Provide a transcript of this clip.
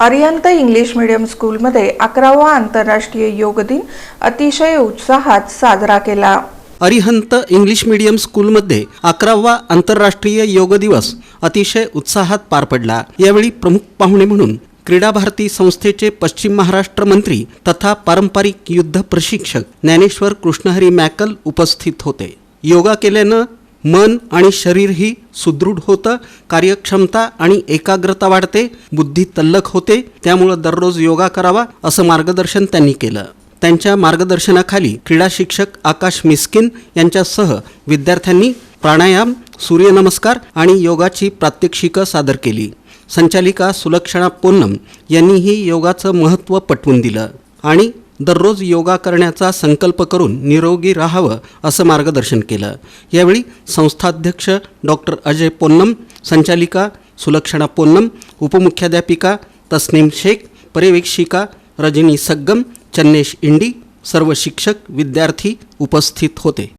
Arihant English medium स्कूलमध्ये अकरावा आंतरराष्ट्रीय योग दिन अतिशय उत्साहात साजरा केला. अरिहंत इंग्लिश मीडियम स्कूलमध्ये अकरावा आंतरराष्ट्रीय योग दिवस अतिशय उत्साहात पार पडला. यावेळी प्रमुख पाहुणे म्हणून क्रीडा भारती संस्थेचे पश्चिम महाराष्ट्र मंत्री तथा पारंपरिक युद्ध प्रशिक्षक ज्ञानेश्वर कृष्णहरी मॅकल उपस्थित होते. योगा केल्यानं मन आणि शरीरही सुदृढ होतं कार्यक्षमता आणि एकाग्रता वाढते बुद्धी तल्लक होते त्यामुळं दररोज योगा करावा असं मार्गदर्शन त्यांनी केलं. त्यांच्या मार्गदर्शनाखाली क्रीडा शिक्षक आकाश मिस्किन यांच्यासह विद्यार्थ्यांनी प्राणायाम सूर्यनमस्कार आणि योगाची प्रात्यक्षिकं सादर केली. संचालिका सुलक्षणा पोन्नम यांनीही योगाचं महत्त्व पटवून दिलं आणि दररोज योगा करण्याचा संकल्प करून निरोगी राहावं असं मार्गदर्शन केलं. यावेळी संस्थाध्यक्ष डॉक्टर अजय पोन्नम संचालिका सुलक्षणा पोन्नम उपमुख्याध्यापिका तस्नीम शेख पर्यवेक्षिका रजनी सग्गम चन्नेश इंडी सर्व शिक्षक विद्यार्थी उपस्थित होते.